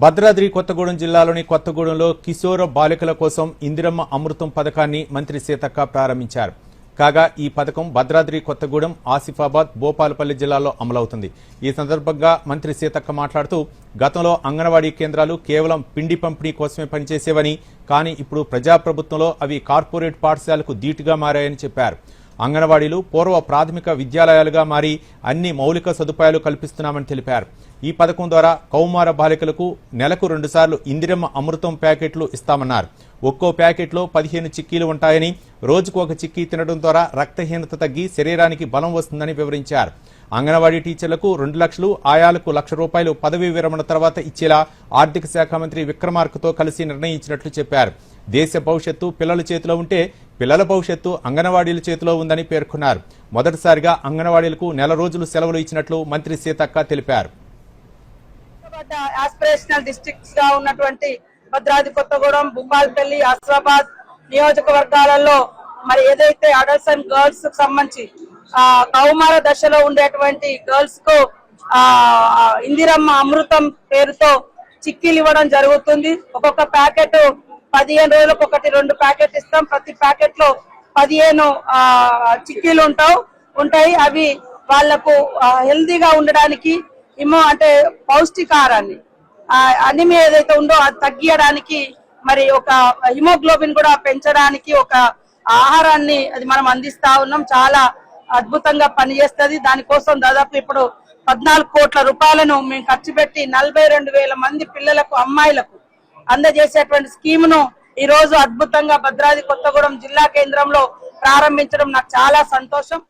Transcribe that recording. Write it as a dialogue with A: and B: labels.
A: భద్రాద్రి కొత్తగూడెం జిల్లాలోని కొత్తగూడెంలో కిశోర బాలికల కోసం ఇందిరమ్మ అమృతం పథకాన్ని మంత్రి సీతక్క ప్రారంభించారు. కాగా ఈ పథకం భద్రాద్రి కొత్తగూడెం ఆసిఫాబాద్ భూపాలపల్లి జిల్లాల్లో అమలవుతుంది. ఈ సందర్భంగా మంత్రి సీతక్క మాట్లాడుతూ గతంలో అంగన్వాడీ కేంద్రాలు కేవలం పిండి పంపిణీ కోసమే పనిచేసేవని కానీ ఇప్పుడు ప్రజాప్రభుత్వంలో అవి కార్పొరేట్ పాఠశాలకు ధీటుగా మారాయని చెప్పారు. అంగన్వాడీలు పూర్వ ప్రాథమిక విద్యాలయాలుగా మారి అన్ని మౌలిక సదుపాయాలు కల్పిస్తున్నామని తెలిపారు. ఈ పథకం ద్వారా కౌమార బాలికలకు నెలకు రెండుసార్లు ఇందిరమ్మ అమృతం ప్యాకెట్లు ఇస్తామన్నారు. ఒక్కో ప్యాకెట్లో పదిహేను చిక్కీలు ఉంటాయని రోజుకు ఒక చిక్కీ తినడం ద్వారా రక్తహీనత తగ్గి శరీరానికి బలం వస్తుందని వివరించారు. అంగన్వాడీ టీచర్లకు రెండు లక్షలు ఆయాలకు లక్ష రూపాయలు పదవీ విరమణ తర్వాత ఇచ్చేలా ఆర్థిక శాఖ మంత్రి విక్రమార్కతో కలిసి నిర్ణయించినట్లు చెప్పారు. దేశ భవిష్యత్తు పిల్లల చేతిలో ఉంటే పిల్లల భవిష్యత్తు అంగన్వాడీల చేతిలో ఉందని పేర్కొన్నారు. మొదటిసారిగా అంగన్వాడీలకు నెల రోజులు సెలవులు ఇచ్చినట్లు మంత్రి సీతక్క తెలిపారు.
B: ఆస్పిరేషనల్ డిస్ట్రిక్ట్స్గా ఉన్నటువంటి భద్రాద్రి కొత్తగూడెం భూపాల్పల్లి ఆసిఫాబాద్ నియోజకవర్గాలలో మరి ఏదైతే అడల్ట్స్ అండ్ గర్ల్స్కు సంబంధించి ఆ కౌమార దశలో ఉండేటువంటి గర్ల్స్కు ఆ ఆ, ఇందిరమ్మ అమృతం పేరుతో చిక్కీలు ఇవ్వడం జరుగుతుంది. ఒక్కొక్క ప్యాకెట్ పదిహేను రోజులకు ఒకటి రెండు ప్యాకెట్ ఇస్తాం. ప్రతి ప్యాకెట్లో పదిహేను చిక్కీలు ఉంటావు ఉంటాయి. అవి వాళ్ళకు హెల్దీగా ఉండడానికి ఇమో అంటే పౌష్టికాహారాన్ని అనిమి ఏదైతే ఉందో అది తగ్గియడానికి మరి ఒక హిమోగ్లోబిన్ కూడా పెంచడానికి ఒక ఆహారాన్ని అది మనం అందిస్తా ఉన్నాం. చాలా అద్భుతంగా పనిచేస్తుంది. దానికోసం దాదాపు ఇప్పుడు పద్నాలుగు కోట్ల రూపాయలను మేము ఖర్చు పెట్టి నలభై రెండు వేల మంది పిల్లలకు అమ్మాయిలకు అందజేసేటువంటి స్కీమ్ను ఈ రోజు అద్భుతంగా భద్రాద్రి కొత్తగూడెం జిల్లా కేంద్రంలో ప్రారంభించడం నాకు చాలా సంతోషం.